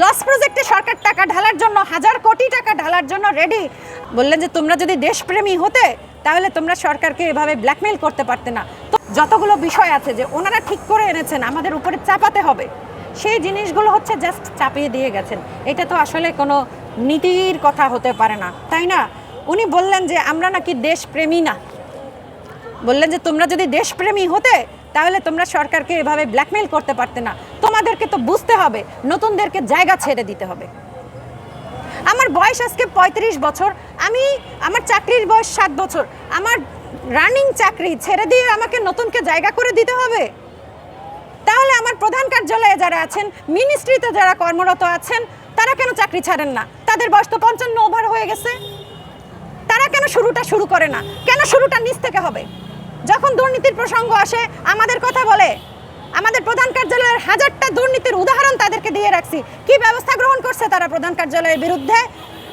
Loss প্রজেক্টে সরকার টাকা ঢালার জন্য, হাজার কোটি টাকা ঢালার জন্য রেডি বললেন যে, তোমরা যদি দেশপ্রেমী হতে, তাহলে তোমরা সরকারকে এভাবে ব্ল্যাকমেল করতে পারতে না। তো যতগুলো বিষয় আছে যে, ওনারা ঠিক করে এনেছেন, আমাদের উপরে চাপাতে হবে, সেই জিনিসগুলো হচ্ছে জাস্ট চাপিয়ে দিয়ে গেছেন। এটা তো আসলে কোনো নীতির কথা হতে পারে না, তাই না? উনি বললেন যে, আমরা নাকি দেশপ্রেমী না। বললেন যে, তোমরা যদি দেশপ্রেমী হতে তাহলে তোমরা সরকারকে এভাবে ব্ল্যাকমেল করতে পারতে না। তোমাদেরকে তো বুঝতে হবে, নতুনদেরকে জায়গা ছেড়ে দিতে হবে। আমার বয়স আজকে পঁয়ত্রিশ বছর, আমি, আমার চাকরির বয়স সাত বছর, আমার রানিং চাকরি ছেড়ে দিয়ে আমাকে নতুনকে জায়গা করে দিতে হবে? তাহলে আমার প্রধান কার্যালয়ে যারা আছেন মিনিস্ট্রিতে যারা কর্মরত আছেন, তারা কেন চাকরি ছাড়েন না? তাদের বয়স তো পঞ্চান্ন ওভার হয়ে গেছে। তারা কেন শুরুটা শুরু করে না? কেন শুরুটা নিচ থেকে হবে? যখন দুর্নীতির প্রসঙ্গ আসে, আমাদের কথা বলে। আমাদের প্রধান কার্যালয়ের হাজারটা দুর্নীতির উদাহরণ তাদেরকে দিয়ে রাখছি। কি ব্যবস্থা গ্রহণ করছে তারা প্রধান কার্যালয়ের বিরুদ্ধে?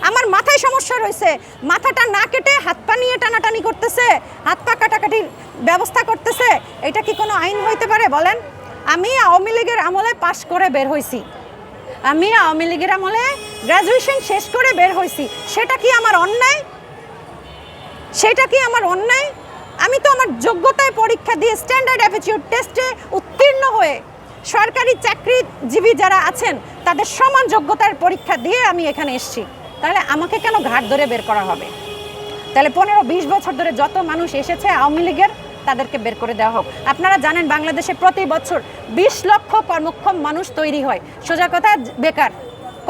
আমার মাথায় সমস্যা রয়েছে। মাথাটা না কেটে হাত পা নিয়ে টানাটানি করতেছে, হাত পা কাটাকাটির ব্যবস্থা করতেছে। এটা কি কোনো আইন হইতে পারে বলেন? আমি আওয়ামী লীগের আমলে পাশ করে বের হয়েছি আমি আওয়ামী লীগের আমলে গ্র্যাজুয়েশন শেষ করে বের হয়েছি সেটা কি আমার অন্যায়? সেটা কি আমার অন্যায়? যোগ্যতায় পরীক্ষা দিয়ে স্ট্যান্ডার্ড অ্যাপিটিউড টেস্টে উত্তীর্ণ হয়ে সরকারি চাকরিজীবী যারা আছেন, তাদের সমান যোগ্যতার পরীক্ষা দিয়ে আমি এখানে এসেছি। তাহলে আমাকে কেন ঘাট ধরে বের করা হবে? তাহলে পনেরো বিশ বছর ধরে যত মানুষ এসেছে আওয়ামী লীগের, তাদেরকে বের করে দেওয়া হোক। আপনারা জানেন বাংলাদেশে প্রতি বছর বিশ লক্ষ কর্মক্ষম মানুষ তৈরি হয়। সোজা কথা, বেকার।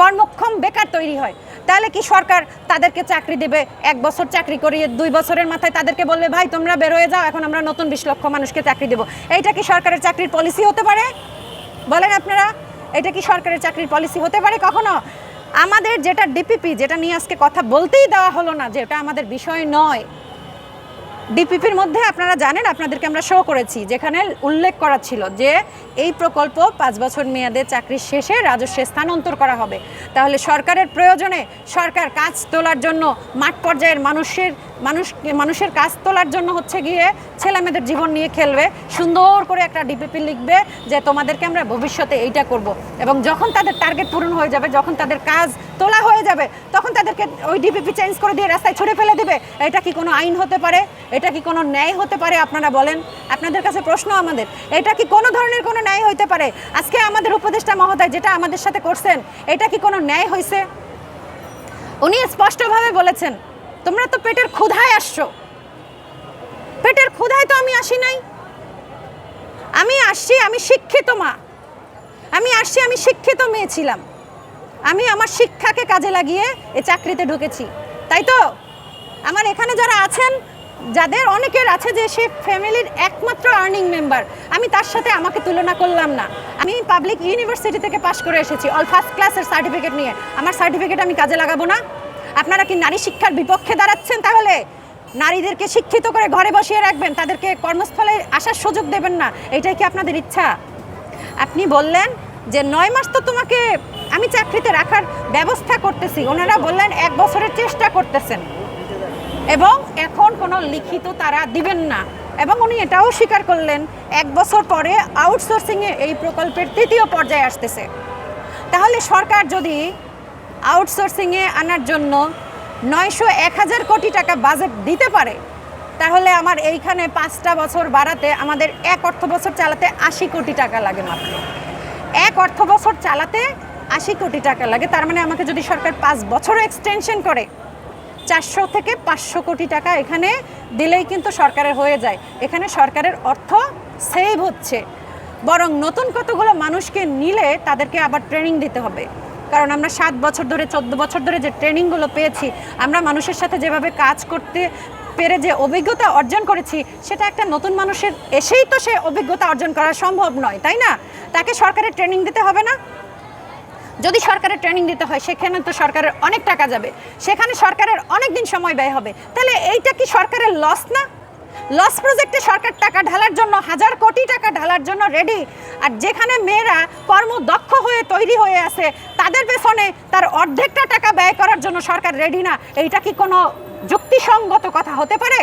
কর্মক্ষম বেকার তৈরি হয়। তাহলে কি সরকার তাদেরকে চাকরি দেবে? এক বছর চাকরি করিয়ে দুই বছরের মাথায় তাদেরকে বলবে, ভাই, তোমরা বের হয়ে যাও, এখন আমরা নতুন বিশ লক্ষ মানুষকে চাকরি দেবো। এইটা কি সরকারের চাকরির পলিসি হতে পারে? বলেন আপনারা, এটা কি সরকারের চাকরির পলিসি হতে পারে কখনো? আমাদের যেটা ডিপিপি, যেটা নিয়ে আজকে কথা বলতেই দেওয়া হলো না যে এটা আমাদের বিষয় নয়। ডিপিপির মধ্যে আপনারা জানেন, আপনাদেরকে আমরা শো করেছি, যেখানে উল্লেখ করা ছিল যে এই প্রকল্প পাঁচ বছর মেয়াদে চাকরি শেষে রাজস্বে স্থানান্তর করা হবে। তাহলে সরকারের প্রয়োজনে সরকার কাজ তোলার জন্য, মাঠ পর্যায়ের মানুষের, মানুষ, মানুষের কাজ তোলার জন্য হচ্ছে গিয়ে ছেলেমেয়েদের জীবন নিয়ে খেলবে, সুন্দর করে একটা ডিপিপি লিখবে যে তোমাদেরকে আমরা ভবিষ্যতে এইটা করব। এবং যখন তাদের টার্গেট পূরণ হয়ে যাবে, যখন তাদের কাজ তোলা হয়ে যাবে, তখন তাদেরকে ওই ডিপিপি চেঞ্জ করে দিয়ে রাস্তায় ছুড়ে ফেলে দেবে। এটা কি কোনো আইন হতে পারে? এটা কি কোনো ন্যায় হতে পারে, আপনারা বলেন? আপনাদের কাছে প্রশ্ন আমাদের, এটা কি কোনো ধরনের কোনো ন্যায় হতে পারে? আজকে আমাদের উপদেষ্টা মহোদয় যেটা আমাদের সাথে করছেন, এটা কি কোনো ন্যায় হয়েছে উনি স্পষ্টভাবে বলেছেন, তোমরা তো পেটের ক্ষুধায় আসছো। পেটের ক্ষুধায় তো আমি আসি নাই। আমি আসছি, আমি শিক্ষিত মা। আমি আসছি, আমি শিক্ষিত মেয়ে ছিলাম। আমি আমার শিক্ষাকে কাজে লাগিয়ে এ চাকরিতে ঢুকেছি। তাই তো? আমার এখানে যারা আছেন যাদের অনেকের আছে যে সে ফ্যামিলির একমাত্র আর্নিং মেম্বার, আমি তার সাথে আমাকে তুলনা করলাম না। আমি পাবলিক ইউনিভার্সিটি থেকে পাশ করে এসেছি, অল ফার্স্ট ক্লাসের সার্টিফিকেট নিয়ে। আমার সার্টিফিকেট আমি কাজে লাগাবো না। আপনারা কি নারী শিক্ষার বিপক্ষে দাঁড়াচ্ছেন তাহলে? নারীদেরকে শিক্ষিত করে ঘরে বসিয়ে রাখবেন, তাদেরকে কর্মস্থলে আসার সুযোগ দেবেন না, এটাই কি আপনাদের ইচ্ছা? আপনি বললেন যে নয় মাস তো তোমাকে আমি চাকরিতে রাখার ব্যবস্থা করতেছি, ওনারা বললেন এক বছরের চেষ্টা করতেছেন। এবং এখন কোনো লিখিত তারা দিবেন না। এবং উনি এটাও স্বীকার করলেন, এক বছর পরে আউটসোর্সিংয়ে এই প্রকল্পের তৃতীয় পর্যায়ে আসতেছে। তাহলে সরকার যদি আউটসোর্সিংয়ে আনার জন্য নয়শো এক হাজার কোটি টাকা বাজেট দিতে পারে, তাহলে আমার এইখানে পাঁচটা বছর বাড়াতে আমাদের এক অর্থ বছর চালাতে আশি কোটি টাকা লাগে মাত্র। এক অর্থ বছর চালাতে আশি কোটি টাকা লাগে, তার মানে আমাকে যদি সরকার পাঁচ বছর এক্সটেনশন করে চারশো থেকে পাঁচশো কোটি টাকা এখানে দিলেই কিন্তু সরকারের হয়ে যায়। এখানে সরকারের অর্থ সেভ হচ্ছে। বরং নতুন কতগুলো মানুষকে নিলে তাদেরকে আবার ট্রেনিং দিতে হবে। কারণ আমরা সাত বছর ধরে, চোদ্দ বছর ধরে যে ট্রেনিংগুলো পেয়েছি, আমরা মানুষের সাথে যেভাবে কাজ করতে পেরে যে অভিজ্ঞতা অর্জন করেছি, সেটা একটা নতুন মানুষের এসেই তো সে অভিজ্ঞতা অর্জন করা সম্ভব নয়, তাই না? তাকে সরকারের ট্রেনিং দিতে হবে না। যদি সরকারের ট্রেনিং দিতে হয়, সেখানে তো সরকারের অনেক টাকা যাবে। সেখানে সরকারের অনেক দিন সময় ব্যয় হবে। তাহলে এইটা কি সরকারের লস না? লস প্রজেক্টে সরকার টাকা ঢালার জন্য, হাজার কোটি টাকা ঢালার জন্য রেডি আর যেখানে মেয়েরা কর্মদক্ষ হয়ে তৈরি হয়ে আছে, তাদের পেছনে তার অর্ধেকটা টাকা ব্যয় করার জন্য সরকার রেডি না, এইটা কি কোনো যুক্তিসঙ্গত কথা হতে পারে?